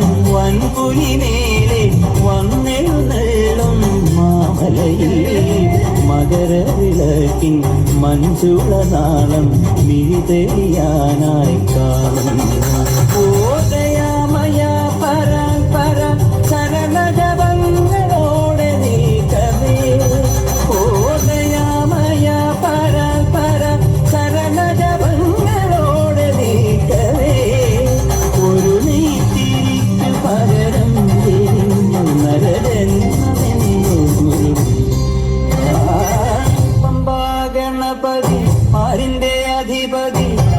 വൻപുലിമേലെ വന്നെഴുന്നള്ളും മാമലയിൽ. മകരവിളക്കിൻ മഞ്ചുളനാളം മിഴിതെളിയാനായി കാണുന്നു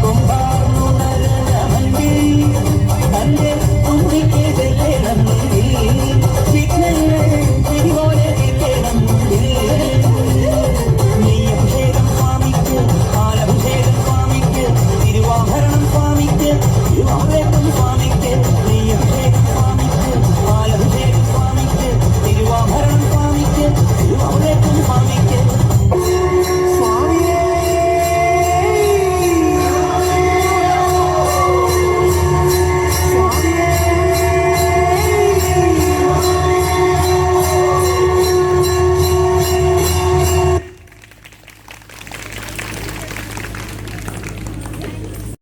Come on.